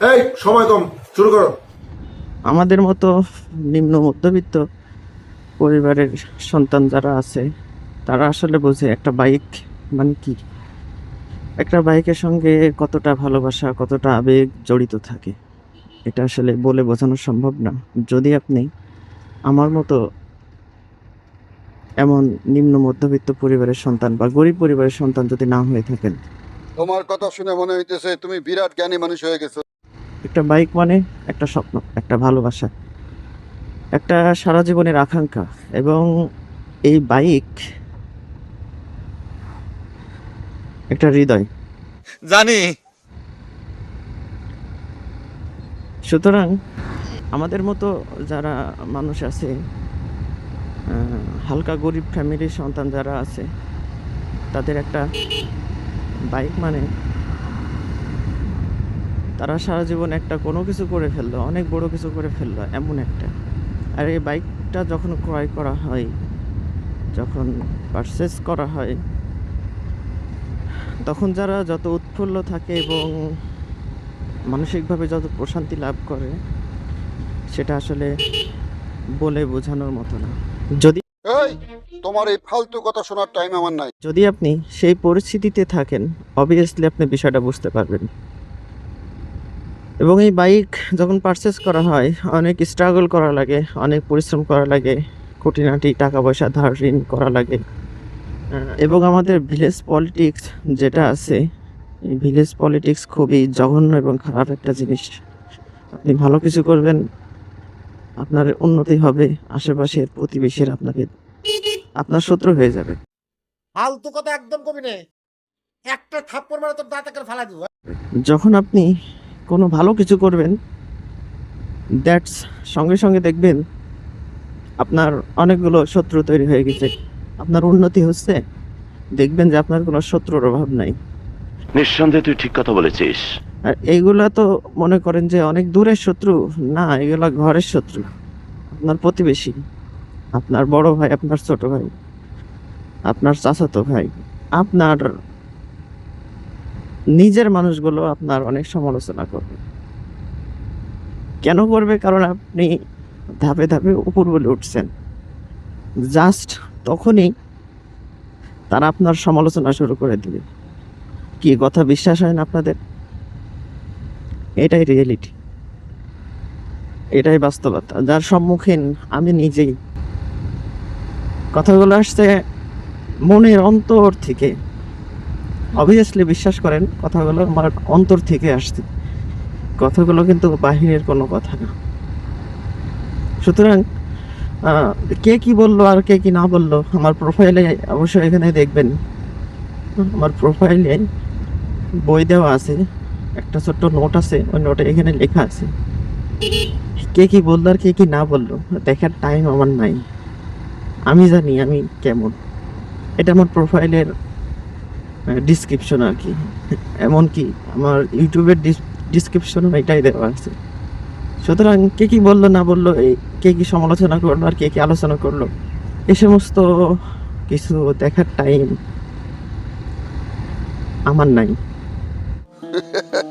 এই সময় কম শুরু করো। আমাদের মতো নিম্ন মধ্যবিত্ত পরিবারের সন্তান যারা আছে তারা আসলে বোঝে একটা বাইক মানে কি? একটা বাইকের সঙ্গে কতটা ভালোবাসা কতটা আবেগ জড়িত থাকে এটা আসলে বলে বোঝানো সম্ভব না। যদি আপনি আমার মতো এমন নিম্ন মধ্যবিত্ত পরিবারের সন্তান বা গরিব পরিবারের সন্তান যদি না হয়ে থাকেন। তোমার কথা শুনে মনে হইতেছে তুমি বিরাট জ্ঞানী মানুষ হয়ে গেছো। একটা বাইক মানে একটা স্বপ্ন একটা ভালোবাসা একটা সারা জীবনের আকাঙ্ক্ষা এবং এই বাইক একটা হৃদয়। জানি। সুতরাং আমাদের মতো যারা মানুষ আছে হালকা গরিব ফ্যামিলির সন্তান যারা আছে তাদের একটা বাইক মানে তারা সারা জীবন একটা কোনো কিছু করে ফেলল অনেক বড় কিছু করে ফেলল এমন একটা। আর এই বাইকটা যখন ক্রয় করা হয় যখন পারচেস করা হয় তখন যারা যত উৎফুল্ল থাকে এবং মানসিকভাবে যত প্রশান্তি লাভ করে সেটা আসলে বলে বোঝানোর মতো না। যদি তোমার এই ফালতু কথা শোনার টাইম আমার নাই। যদি আপনি সেই পরিস্থিতিতে থাকেন অবভিয়াসলি আপনি বিষয়টা বুঝতে পারবেন। এবং এই বাইক যখন পারচেস করা হয় অনেক স্ট্রাগল করা লাগে অনেক পরিশ্রম করা লাগে খুঁটিনাটি টাকা পয়সা ধার ঋণ করা লাগে। এবং আমাদের ভিলেজ পলিটিক্স যেটা আছে এই ভিলেজ পলিটিক্স খুবই জঘন্য এবং খারাপ একটা জিনিস। আপনি ভালো কিছু করবেন আপনার উন্নতি হবে আশেপাশের প্রতিবেশীর আপনাকে আপনার শত্রু হয়ে যাবে। ফালতু কথা একদম কবি নে। একটা থাপ্পড় মারে তোর দাঁতে করে ফালা দিব। যখন আপনি কোনো ভালো কিছু করবেন দ্যাটস সঙ্গে সঙ্গে দেখবেন আপনার অনেকগুলো শত্রু তৈরি হয়ে গেছে। আপনার উন্নতি হচ্ছে দেখবেন যে আপনার কোনো শত্রুর অভাব নাই। নিঃসন্দেহে তুই ঠিক কথা বলেছিস। আর এইগুলা তো মনে করেন যে অনেক দূরের শত্রু না এগুলা ঘরের শত্রু। আপনার প্রতিবেশী আপনার বড় ভাই আপনার ছোট ভাই আপনার চাচাতো ভাই আপনার নিজের মানুষগুলো আপনার অনেক সমালোচনা করবে। কেন করবে? কারণ আপনি ধাপে ধাপে উপর বলে উঠছেন। জাস্ট তখনই তারা আপনার সমালোচনা শুরু করে দিবে। কি কথা বিশ্বাস হয় না আপনাদের? এটাই রিয়েলিটি এটাই বাস্তবতা। যার সম্মুখীন আমি নিজেই। কথাগুলো আসছে মনের অন্তর থেকে। অবভিয়াসলি বিশ্বাস করেন, কথাগুলো আমার অন্তর থেকে আসছে। কথাগুলো কিন্তু বাহিরের কোনো কথা না। সুতরাং কে কি বলল আর কে কি না বলল, আমার প্রোফাইলে অবশ্যই এখানে দেখবেন। আমার প্রোফাইলে বই দেওয়া আছে, একটা ছোট্ট নোট আছে, ওই নোটে এখানে লেখা আছে। কে কি বলল আর কে কি না বলল, দেখার টাইম আমার নাই। আমি জানি আমি কেমন। এটা আমার প্রোফাইলের ডিসক্রিপশন আর কি। এমনকি আমার ইউটিউবের ডিসক্রিপশনও এটাই দেওয়া আছে। সুতরাং কে কী বলল, না বলল, এই কে কী সমালোচনা করল আর কে কী আলোচনা করল, এ সমস্ত কিছু দেখার টাইম আমার নাই।